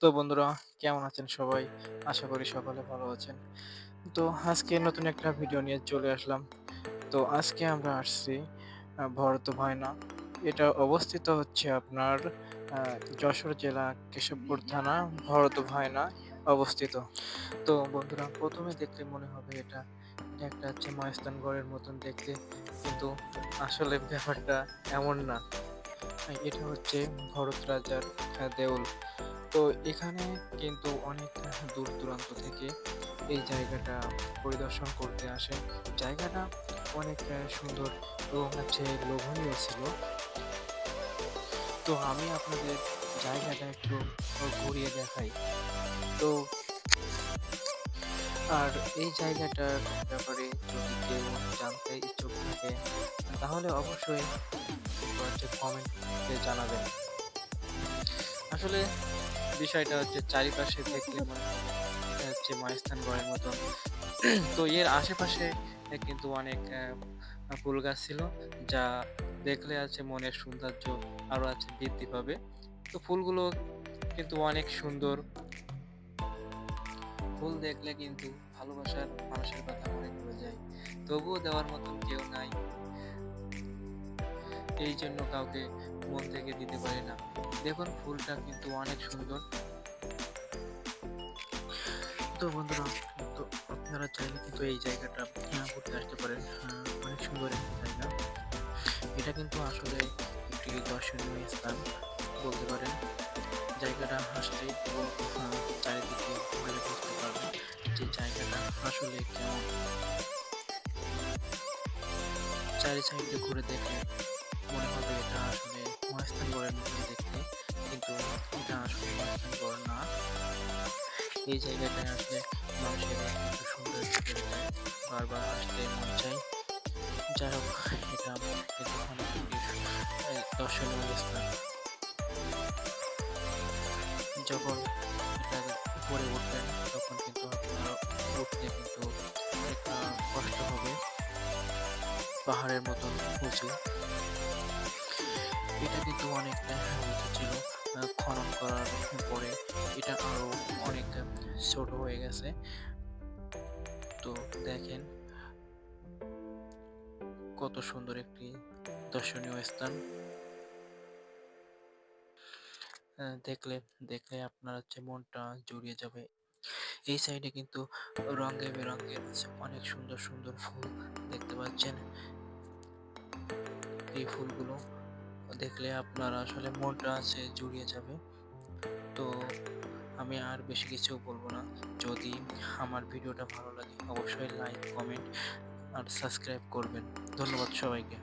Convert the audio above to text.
তো বন্ধুরা কেমন আছেন সবাই? আশা করি সকলে ভালো আছেন। তো আজকে নতুন একটা ভিডিও নিয়ে চলে আসলাম। তো আজকে আমরা আসছি ভরত ভায়না। এটা অবস্থিত হচ্ছে আপনার যশোর জেলা কেশবপুর থানা ভরত ভায়না অবস্থিত। তো বন্ধুরা প্রথমে দেখলে মনে হবে এটা, একটা হচ্ছে মহেস্থানগড়ের মতন দেখতে। কিন্তু আসলে ব্যাপারটা এমন না। এটা হচ্ছে ভরত রাজার দেউল। তো এখানে কিন্তু অনেক দূর-দূরান্ত থেকে এই জায়গাটা পরিদর্শন করতে আসে। জায়গাটা অনেক সুন্দর এবং হচ্ছে লোভনীয় ছিল। তো আমি আপনাদের জায়গাটা একটু ঘুরিয়ে দেখাই। তো আর এই জায়গাটার ব্যাপারে যদি কেউ জানতে ইচ্ছুক থাকে, তাহলে অবশ্যই কমেন্টে জানাবেন। আসলে বিষয়টা হচ্ছে চারিপাশে দেখলে মনে হচ্ছে মহেস্থানগড়ের মতন। তো এর আশেপাশে কিন্তু অনেক ফুল গাছ ছিল, যা দেখলে আছে মনের সৌন্দর্য আরও আছে বৃদ্ধি পাবে। তো ফুলগুলো কিন্তু অনেক সুন্দর। ফুল দেখলে কিন্তু ভালোবাসার মানুষের কথা মনে পড়ে যায়। তবুও দেওয়ার মতন কেউ নাই। এইজন্য কাউকে মন থেকে দিতে পারি না। দেখুন, ফুলটা কিন্তু অনেক সুন্দর। তো বন্ধুরা, তো আপনারা চাইলে কিন্তু এই জায়গাটা ঘুরতে আসতে পারেন। অনেক সুন্দর একটা জায়গা। এটা কিন্তু আসলে একটি দর্শনীয় স্থান বলতে পারেন। জায়গাটা আসলেই পুরো আ চারিদিকে ঘুরে বুঝতে পারবেন যে জায়গাটা আসলে কেমন। চারি সাইডে ঘুরে দেখলে আসলে মহেস্থানগড়ের মতন দেখতে। কিন্তু এটা আসলে মহেস্থানগড় না। এই জায়গাটায় আসলে মানুষের একটু যায়। বারবার আসতে মন চায়। যাই হোক, এটা একটি দর্শনীয় স্থান। যখন এটার উপরে উঠবেন, তখন কিন্তু আপনার উঠতে কিন্তু কষ্ট হবে। পাহাড়ের মতন উঁচু। এটা কিন্তু অনেকটা ছিল। খনন করার পরে এটা আরও অনেক ছোট হয়ে গেছে। তো দেখেন কত সুন্দর একটি দর্শনীয় স্থান। দেখলে দেখলে আপনার হচ্ছে মনটা জুড়িয়ে যাবে। এই সাইডে কিন্তু রঙে বেরঙের অনেক সুন্দর, সুন্দর ফুল দেখতে পাচ্ছেন। এই ফুলগুলো দেখলে আপনার আসলে মনটা আছে জুড়িয়ে যাবে। তো আমি আর বেশি কিছু বলব না। যদি আমার ভিডিওটা ভালো লাগে অবশ্যই লাইক, কমেন্ট আর সাবস্ক্রাইব করবেন। ধন্যবাদ সবাইকে।